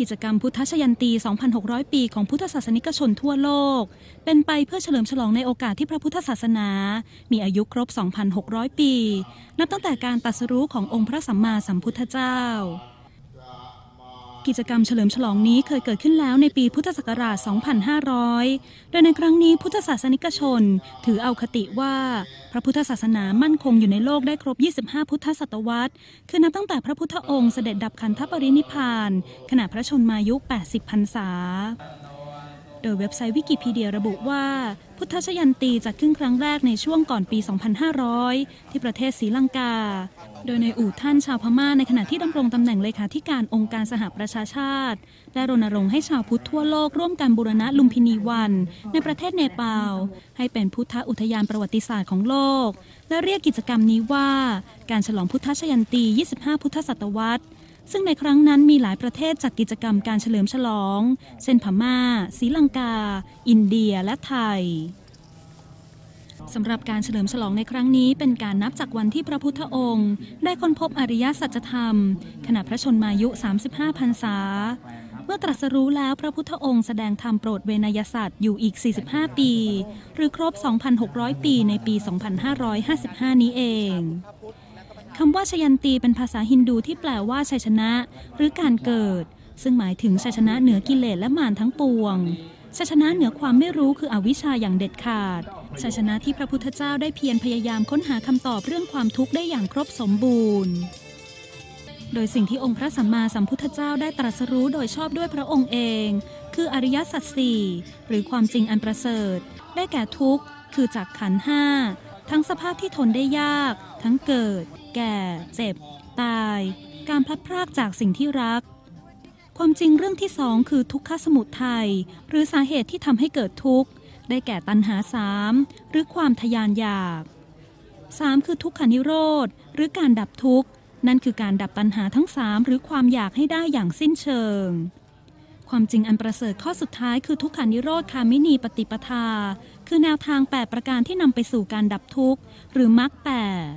กิจกรรมพุทธชยันตี 2,600 ปีของพุทธศาสนิกชนทั่วโลก เป็นไปเพื่อเฉลิมฉลองในโอกาสที่พระพุทธศาสนา มีอายุครบ 2,600 ปี นับตั้งแต่การตรัสรู้ขององค์พระสัมมาสัมพุทธเจ้า กิจกรรมเฉลิมฉลองนี้เคยเกิดขึ้นแล้วในปีพุทธศักราช 2500 โดยในครั้งนี้พุทธศาสนิกชน ถือเอาคติว่า พระพุทธศาสนามั่นคงอยู่ในโลกได้ครบ 25 พุทธศตวรรษ คือนับตั้งแต่พระพุทธองค์เสด็จดับขันธปรินิพาน ขณะพระชนมายุ 80 พรรษา โดยเว็บไซต์วิกิพีเดียระบุว่า พุทธชยันตีจัดขึ้นครั้งแรกในช่วงก่อนปี 2500 ที่ประเทศศรีลังกา โดยในอู่ท่านชาวพม่าในขณะที่ดำรงตำแหน่งเลขาธิการองค์การสหประชาชาติ ได้รณรงค์ให้ชาวพุทธทั่วโลกร่วมกันบูรณะลุมพินีวัน ในประเทศเนปาล ให้เป็นพุทธอุทยานประวัติศาสตร์ของโลก และเรียกกิจกรรมนี้ว่า การฉลองพุทธชยันตี 25 พุทธศตวรรษ ซึ่งในครั้งนั้นมีหลายประเทศจัดกกิจกรรมการเฉลิมฉลอง เช่นพม่าศรีลังกา อินเดียและไทยสำหรับการเฉลิมฉลองในครั้งนี้เป็นการนับจากวันที่พระพุทธองค์ ได้ค้นพบอริยสัจธรรม ขณะพระชนมายุ 35พรรษา เมื่อตรัสรู้แล้วพระพุทธองค์แสดงธรรมโปรดเวนยสัตว์อยู่อีก 45 ปี หรือครบ 2,600 ปีในปี 2555 นี้เอง คำว่าชยันตีเป็นภาษาฮินดูที่แปลว่าชัยชนะ หรือการเกิด ซึ่งหมายถึงชัยชนะเหนือกิเลสและมารทั้งปวงชัยชนะเหนือความไม่รู้คืออวิชชาอย่างเด็ดขาดชัยชนะที่พระพุทธเจ้าได้เพียรพยายามค้นหาคำตอบเรื่องความทุกข์ได้อย่างครบสมบูรณ์ โดยสิ่งที่องค์พระสัมมาสัมพุทธเจ้าได้ตรัสรู้โดยชอบด้วยพระองค์เอง คืออริยสัจสี่หรือความจริงอันประเสริฐ ได้แก่ทุกข์ คือจากขันห้า ทั้งสภาพที่ทนได้ยาก ทั้งเกิด แก่ เจ็บ ตาย การพลัดพรากจากสิ่งที่รัก ความจริงเรื่องที่สองคือทุกขสมุทัยหรือสาเหตุที่ทำให้เกิดทุกข์ ได้แก่ตัณหาสามหรือความทยานอยาก 3. คือทุกขานิโรธ หรือการดับทุกข์ นั่นคือการดับตัณหาทั้ง3หรือความอยากให้ได้อย่างสิ้นเชิง ความจริงอันประเสริฐข้อสุดท้ายคือทุกขานิโรธคามินีปฏิปทา คือแนวทาง 8 ประการที่นำไปสู่การดับทุกข์ หรือมรรคแปด